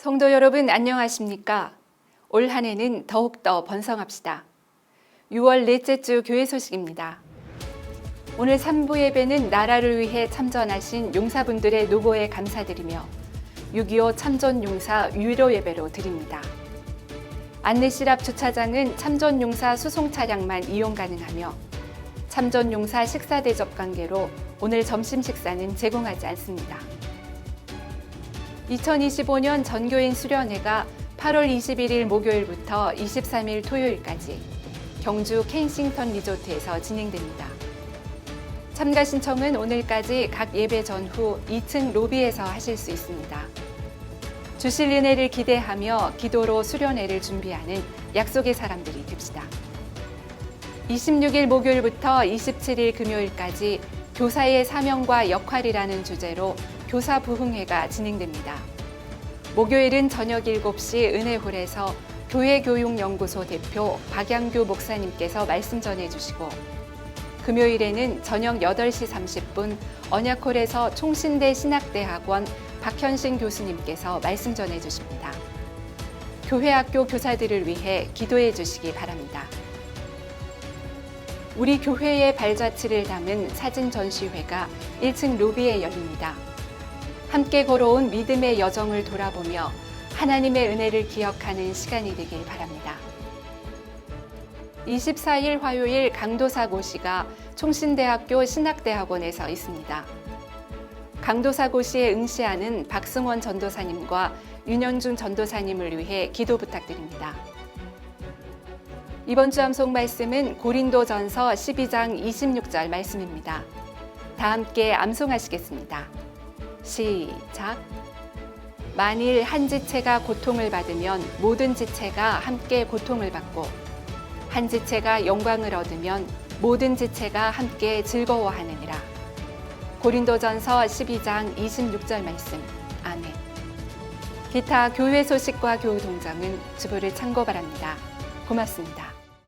성도 여러분 안녕하십니까? 올 한 해는 더욱더 번성합시다. 6월 넷째 주 교회 소식입니다. 오늘 3부 예배는 나라를 위해 참전하신 용사분들의 노고에 감사드리며 6.25 참전 용사 위로 예배로 드립니다. 안내실 앞 주차장은 참전 용사 수송 차량만 이용 가능하며 참전 용사 식사 대접 관계로 오늘 점심 식사는 제공하지 않습니다. 2025년 전교인 수련회가 8월 21일 목요일부터 23일 토요일까지 경주 켄싱턴 리조트에서 진행됩니다. 참가 신청은 오늘까지 각 예배 전후 2층 로비에서 하실 수 있습니다. 주실 은혜를 기대하며 기도로 수련회를 준비하는 약속의 사람들이 됩시다. 26일 목요일부터 27일 금요일까지 교사의 사명과 역할이라는 주제로 교사 부흥회가 진행됩니다. 목요일은 저녁 7시 은혜홀에서 교회교육연구소 대표 박양규 목사님께서 말씀 전해 주시고 금요일에는 저녁 8시 30분 언약홀에서 총신대 신학대학원 박현신 교수님께서 말씀 전해 주십니다. 교회 학교 교사들을 위해 기도해 주시기 바랍니다. 우리 교회의 발자취를 담은 사진 전시회가 1층 로비에 열립니다. 함께 걸어온 믿음의 여정을 돌아보며 하나님의 은혜를 기억하는 시간이 되길 바랍니다. 24일 화요일 강도사 고시가 총신대학교 신학대학원에서 있습니다. 강도사 고시에 응시하는 박승원 전도사님과 윤영준 전도사님을 위해 기도 부탁드립니다. 이번 주 암송 말씀은 고린도전서 12장 26절 말씀입니다. 다 함께 암송하시겠습니다. 시작. 만일 한 지체가 고통을 받으면 모든 지체가 함께 고통을 받고 한 지체가 영광을 얻으면 모든 지체가 함께 즐거워하느니라. 고린도전서 12장 26절 말씀. 아멘. 기타 교회 소식과 교우 동정은 주부를 참고 바랍니다. 고맙습니다.